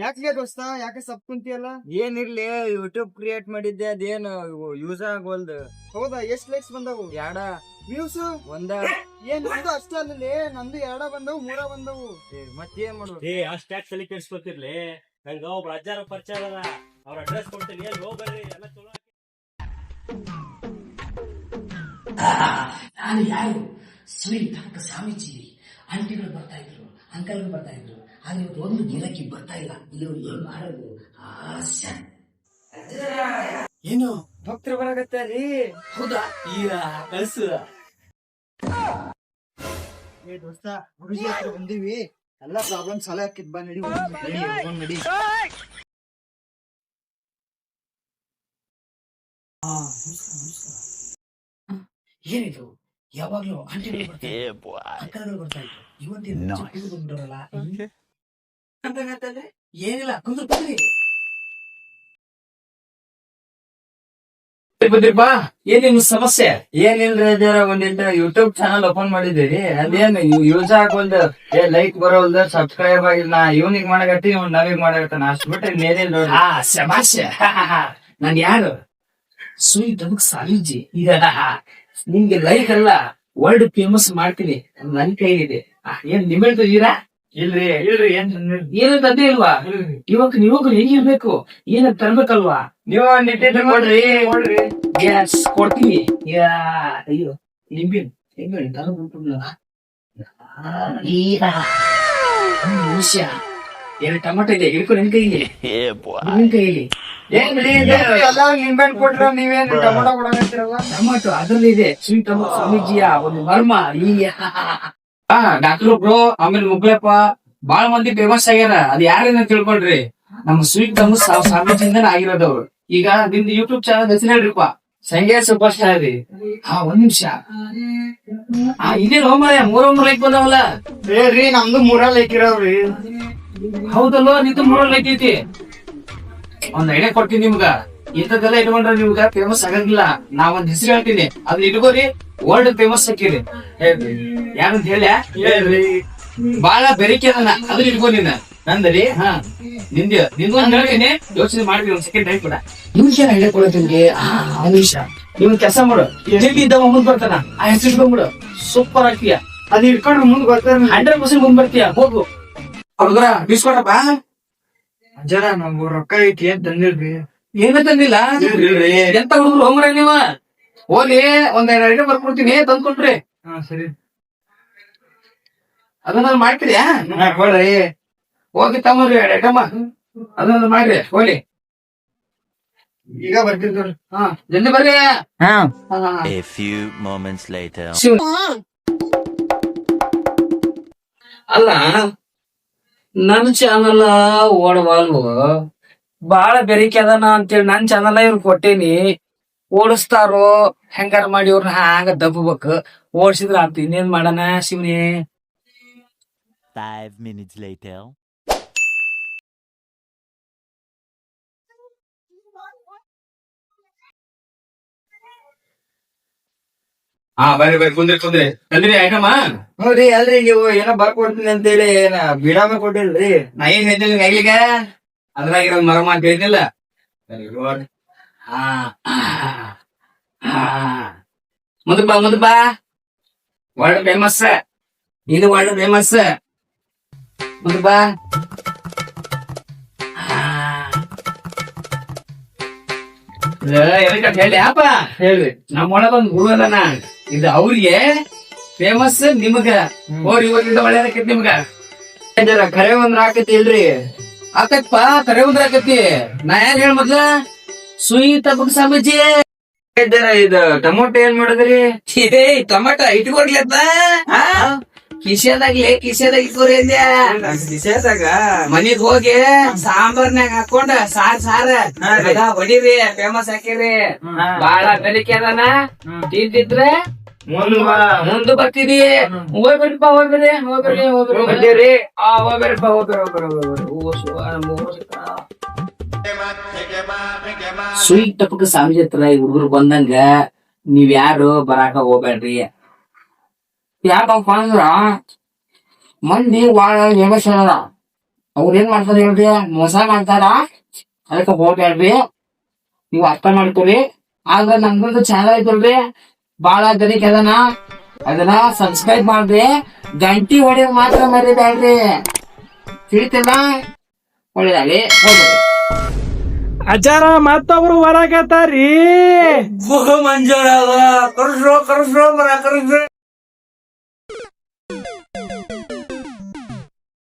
ಯಾಕೆ ದೋಸ್ತ? ಯಾಕೆ ಸಬ್ ಕುಂತಿಯಲ್ಲ ಏನಿರ್ಲಿ ಯೂಟ್ಯೂಬ್ ಕ್ರಿಯೇಟ್ ಮಾಡಿದ್ದೆ ಅದೇನು ಯೂಸ್ ಆಗೋಲ್ದು. ಹೌದಾ? ಎಷ್ಟ್ ಲೈಕ್ಸ್ ಬಂದವು? ಯಾಡ? ವ್ಯೂಸ್ ಒಂದ. ಏನ್ ನಂದು ಅಷ್ಟ ಅಲ್ಲೇ ನಂದು ಎರಡ ಬಂದವು ಮೂರ ಬಂದವು. ಮತ್ತೇನ್ ಮಾಡುದು? ಏ ಅಷ್ಟ್ ಯಾಕೆ ತಲೆ ಕೆಡಿಸ್ಕೊತಿರ್ಲಿ ನಂಗ ಒಬ್ರು ಅಜ್ಜಾರ ಪರಿಚಯ ಅದ ಅವ್ರ ಅಡ್ರೆಸ್ ಕೊಡ್ತೀನಿ. ಏನ್ ಹೋಗ್ಬರ್ರಿ? ಎಲ್ಲ ಚಲೋ ನಾನು ಯಾರು? ಸ್ವೀಟ್ ಸ್ವಾಮೀಜಿ. ಆಂಟಿಗಳು ಬರ್ತಾ ಇದ್ರು ಅಂಕಲ್ಗಳು ಬರ್ತಾ ಇದ್ರು. ಆದ್ರೆ ಇವತ್ತು ಒಂದು ಗಿರಾಕಿ ಬರ್ತಾ ಇಲ್ಲ. ಇದು ಏನ್ ಮಾಡೋದು ಆಸೆ ಏನು ಭಕ್ತರು ಬರಾಕತ್ತಾರಿ? ಹೌದಾ? ಈಗ ಕಳ್ಸು. ಏ ದೋಸ್ತ ಗುರುಜಿ ಹತ್ರ ಬಂದೀವಿ. ಎಲ್ಲಾ ಪ್ರಾಬ್ಲಮ್ ಸಾಲ ಹಾಕಿದ್ ಬಾ ನಡಿ ಹೋಗೋಣ. ನಡಿ ಏನಿದು? ಯಾವಾಗ್ಲೂ ಆಂಟಿಗಳು ಬರ್ತಾ ಇದ್ರು. ಅಂಕಲ್ಗಳು ಬರ್ತಾ ಇದ್ರು. ಇವತ್ತೇನು ಚಿಕ್ಕದು ಬಂದ್ಬಿಡೋರಲ್ಲ ಏನಿಲ್ಲ ಕುಂದ್ರ ಏನೇನು ಸಮಸ್ಯೆ? ಏನಿಲ್ರಿ ಅದೇರ ಒಂದಿಟ್ಟು ಯೂಟ್ಯೂಬ್ ಚಾನಲ್ ಓಪನ್ ಮಾಡಿದ್ದೀರಿ. ಅದೇನು ಯೂಸ್ ಆಗೋಲ್ದು ಏ ಲೈಕ್ ಬರೋಲ್ದ ಸಬ್ಸ್ಕ್ರೈಬ್ ಆಗಿಲ್ಲ ನಾ ಇವನಿಗೆ ಮಾಡಕತ್ತಿ ಇವ್ ನವಿಗ್ ಮಾಡಕತ್ತಾನ ಅಷ್ಟ್ ಬಿಟ್ರೆ ನೇರಿಲ್ ನೋಡ್ರಿ. ಆ ಸಮಸ್ಯೆ ನಾನ್ ಯಾರು? ಸುಯ್ ತಮಕ್ ಸ್ವಾಮೀಜಿ ನಿಮ್ಗೆ ಲೈಕ್ ಅಲ್ಲ ವರ್ಲ್ಡ್ ಫೇಮಸ್ ಮಾಡ್ತೀನಿ. ನನ್ ಕೈ ಇದೆ ಏನ್ ನಿಮ್ಮ ತಂದಿರಾ ಇಲ್ರಿ ಇಲ್ರಿ ಏನ್ ಏನು ತಂದೆ ಇಲ್ವಾ? ಇವಾಗ ನೀವಾಗ ಹೆಂಗಿರ್ಬೇಕು ಏನ ತರ್ಬೇಕಲ್ವಾ? ನೀವ್ ಕೊಡ್ರಿ. ಕೊಡ್ರಿ. ಗ್ಯಾಸ್ ಕೊಡ್ತೀನಿ. ಯಾ ಅಯ್ಯೋ ನಿಂಬಿನ್ ನಿಂಬಿನ್ ತರ ಮನುಷ್ಯ ಎರಡು ಟೊಮೆಟೊ ಇದೆ ಹಿಡ್ಕೊ ನಿನ್ ಕೈಲಿ ನಿನ್ ಕೈಲಿ ನಿಂಬೆಹಣ್ ಕೊಟ್ರ ನೀವೇನ್ ಟೊಮೊಟೊ ಟೊಮೆಟೊ ಅದ್ರಲ್ಲಿ ಇದೆ ಸ್ವೀಟ್ ಟೊಮೆಟೊ ಸ್ವಾಮೀಜಿಯ ಒಂದು ಮರ್ಮ ಈ ಹಾ ಡಾಕ್ಟರ್ ಬ್ರೋ ಆಮೇಲೆ ಮುಗ್ಲಪ್ಪ ಬಾಳ ಮಂದಿ ಫೇಮಸ್ ಆಗ್ಯಾರ. ಅದ್ ಯಾರೇನ ತಿಳ್ಕೊಳ್ರಿ. ನಮ್ ಸ್ವೀಟ್ ತಮ್ಮ ಸ್ವಾ- ಸ್ವಾಮೀಜಿಯಿಂದನೇ ಆಗಿರೋದವ್ರು ಈಗ ನಿಮ್ದು ಯೂಟ್ಯೂಬ್ ಚಾನಲ್ ಹೆಸರು ಹೇಳ್ರಿಪ್ಪ. ಸಂಗೀತ ಸೂಪರ್ ಸ್ಟಾರ್ ರೀ. ಹಾ ಒಂದ್ ನಿಮಿಷ. ಆ ಇದೇ ರೋಮಯ ಮೂರ ಲೈಕ್ ಬಂದವಲ್ಲ? ಏ ರೀ ನಮ್ದು ಮೂರ ಲೈಕ್ ಇರೋವ್ರಿ ಹೌದಲ್ವ ನಿಂದು ಮೂರ ಲೈಕ್ ಐತಿ. ಒಂದ್ ಐಡಿಯಾ ಕೊಡ್ತೀನಿ ನಿಮ್ಗ. ಇಂಥದ್ದೆಲ್ಲ ಇಟ್ಕೊಂಡ್ರೆ ನಿಮ್ಗ ಫೇಮಸ್ ಆಗಂಗಿಲ್ಲ. ನಾ ಒಂದ್ ಹೆಸರು ಹೇಳ್ತೀನಿ. ಅದನ್ನ ಇಟ್ಕೋರಿ. ವರ್ಲ್ಡ್ ಫೇಮಸ್ ಹೇಳ್ರಿ. ಯಾರಂತ ಹೇಳ ಬಾಳ ಬೆರಿಕೆ ಅದನ್ನ ಅದು ಇಟ್ಕೋ ನೀನ ನಂದರಿ ಹಾ ನಿಂದ ಒಂದ್ ಹೇಳ್ತೀನಿ ಯೋಚನೆ ಮಾಡ್ತೀನಿ ಒಂದ್ ಸೆಕೆಂಡ್ ಟೈಮ್ ಕೂಡ. ನಿಮ್ಗೆ ಏನ್ ಆ ನಿಮಿಷ. ನೀವ್ ಕೆಲಸ ಮಾಡು. ಎಲ್ಲಿ ಇದ್ದವ ಮುಂದ್ ಬರ್ತಾನ. ಆ ಹೆಸರು ಇಟ್ಕೊಂಡ್ಬಿಡು ಸೂಪರ್ ಆಗ್ತೀಯ. ಅದ್ ಇಟ್ಕೊಂಡ್ರೆ ಮುಂದ್ ಬರ್ತಾರ. ಹಂಡ್ರೆಡ್ ಪರ್ಸೆಂಟ್ ಮುಂದ್ ಬರ್ತೀಯ. ಹೋಗು. ಹುಡುಗರ ಬೀಸ್ಕೊಡಪ್ಪ. ಅಜ್ಜರ ನಮ್ಗೂ ರೊಕ್ಕ ಐತಿ ಏನ್ ತಂದಿಲ್ರಿ? ಏನ ತಂದಿಲ್ಲ. ಎಂತ ಹುಡುಗ್ರು? ಹೋಗ್ರ ನೀವ. ಹೋಲಿ ಒಂದ್ ಎರಡು ಐಟಮ್ ಬರ್ಕೊಡ್ತೀನಿ ತಂದ್ಕೊಂಡ್ರಿ ಹಾ ಸರಿ. ಅದನ್ನ ಮಾಡ್ತೀರಿ ಕೊಡ್ರಿ. ಹೋಗಿ ತಮ್ಮ ಎರಡು ಐಟಮ್. ಅದನ್ನ ಮಾಡ್ರಿ ಹೋಲಿ ಈಗ ಬರ್ತೀನಿ ಹಾ ಜಲ್ದಿ ಬರ್ರಿ. ಹಾ. ಹಾ, ಹಾ. A few moments later. Shiva. ಅಲ್ಲ ನನ್ ಚಾನಲ್ ಓಡವಾಲ್ವ ಬಾಳ ಬೆರಿಕೆ ಅದನ ಅಂತೇಳಿ ನನ್ ಚಾನಲ್ ಇವ್ರು ಕೊಟ್ಟೇನಿ. ಓಡಿಸ್ತಾರೋ ಹೆಂಗಾರ ಮಾಡಿ ಇವ್ರನ್ನ ಹಾಂಗ ದಬ್ಬಬೇಕು? ಓಡಿಸಿದ್ರ ಆತ ಇನ್ನೇನ್ ಮಾಡಣ ಶಿವನೇ? Five minutes later. ಹಾ ಬರ್ರಿ ಬರ್ರಿ ಕುಂದ್ರಿ ಕುಂದ್ರಿ. ಅಲ್ರಿ ಐಟಮ್ ಹೌದ್ರಿ ಅಲ್ರಿ ನೀವು ಏನೋ ಬರ್ಕೊಡ್ತೀನಿ ಅಂತೇಳಿ ಏನ ಬಿಡಾಮ ಕೊಟ್ಟಿಲ್ರಿ? ನಾ ಏನ್ ಹೇಳ್ತೀನಿ ಅದ್ರಾಗ ಅದ್ರಾಗಿರೋ ಮರಮ ಅಂತ ಹೇಳಿದ್ನಿಲ್ಲ ವೆರಿ ಗುಡ್ ಹಾ ಮುಂದ ಬಾ ಮುಂದ ಬಾ ವರ್ಲ್ಡ್ ಫೇಮಸ್ ಇದು ವರ್ಲ್ಡ್ ಫೇಮಸ್ ಮುಂದ ಬಾ ಎದಕ್ಕಂತ ಹೇಳಿ ಅಪ್ಪ ಹೇಳ್ರಿ ನಮ್ಮ ಒಳಗೊಂದು ಗುರು ಅದನ ಇದು ಅವ್ರಿಗೆ ಫೇಮಸ್ ನಿಮಗ ಹೋರಿ ಇವರಿಂದ ಒಳ್ಳೇದಕ್ಕೈತಿ ನಿಮ್ಗ ಅಜ್ಜರ ಖರೆ ಒಂದ್ ಹಾಕತಿ ಇಲ್ರಿ ಆತಪ್ಪ ಕರೆ ಉದ್ರಾಕತಿ ನಾ ಯಾರು ಹೇಳ ಮೊದ್ಲ ಸುಯಿ ತಬಕ್ ಸ್ವಾಮೀಜಿ ಅಜ್ಜರ ಇದು ಟೊಮೊಟೊ ಏನ್ ಮಾಡಿದ್ರಿ? ಇದೇ ಟೊಮೊಟೊ ಇಟ್ಕೊಡ್ಲತ್ತ ಕಿಶೆದಾಗ್ಲಿ ಕಿಶೆದಾಗ ಇಟ್ಕೊರಿ ಅಂದ್ಯ? ವಿಶೇಷಾಗ? ಮನಿಗ್ ಹೋಗಿ ಸಾಂಬಾರ್ನಾಗ ಹಾಕೊಂಡ ಸಾರ್ ಸಾರ. ಹೊಡಿರಿ ಫೇಮಸ್ ಹಾಕಿರಿ. ಬಾಳ ಬೆಲಿಕೆ ಅದಾನ. ತಿಂತಿದ್ರೆ ಮುಂದ್ ಬಾ. ಮುಂದೆ ಬರ್ತೀರಿ. ಹೋಗ್ಬೇಡ್ರಿಪ್ಪ ಹೋಗ್ಬೇಡಿ ಹೋಗ್ಬೇಡಿ ಹೋಗ್ಬೇಡಿ? ಆ ಹೋಗ್ಬೇಡ್ರಿಪ್ಪ ಹೋಗ್ಬೇಡ ಹೋಗ್ಬೇಡಿ ಹೋಗ್ಬೇಡಿ ಸ್ವೀಟ್ ಟಪಕ ಸ್ವಾಮೀಜಿ ಹತ್ರ ಈ ಹುಡುಗರು ಬಂದಂಗ, ನೀವ್ ಯಾರು ಬರಾಕ ಹೋಗ್ಬೇಡ್ರಿ. ಯಾಕಪ್ಪ ಅಂದ್ರ, ಮಂದಿ ಬಾಳ ಅದ ಅವ್ರ ಏನ್ ಮಾಡ್ತಾರ ಹೇಳ್ರಿ? ಮೋಸ ಮಾಡ್ತಾರ. ಅದಕ್ಕೆ ಹೋಗ್ಬೇಡ್ರಿ. ನೀವು ಅರ್ಥ ಮಾಡ್ಕೊರಿ. ಆದ್ರ ನಮ್ಗೊಂದು ಚಾನಲ್ ಐತಲ್ರಿ. ಬಾಳ ಜನಕ್ಕೆ ಅದನ್ನ ಅದನ್ನ ಸಬ್ಸ್ಕ್ರೈಬ್ ಮಾಡ್ರಿ. ಗಂಟಿ ಹೊಡೆಯೋದ್ ಮಾತ್ರ ಮರಿಬೇಡ್ರಿ. ತಿಳಿತಿಲ್ಲ ಒಳ್ಳೇದಾಗಿ ಹೋಗ್ರಿ ಅಜ್ಜಾರ ಮತ್ತೊಬ್ರು ಬರಾಕತ್ತಾರೀ ಮಂಜೂರ ಕರ್ಸ್ರೋ ಕರ್ಸ್ರೋ ಬರ ಕರ್ಸ್ರೋ.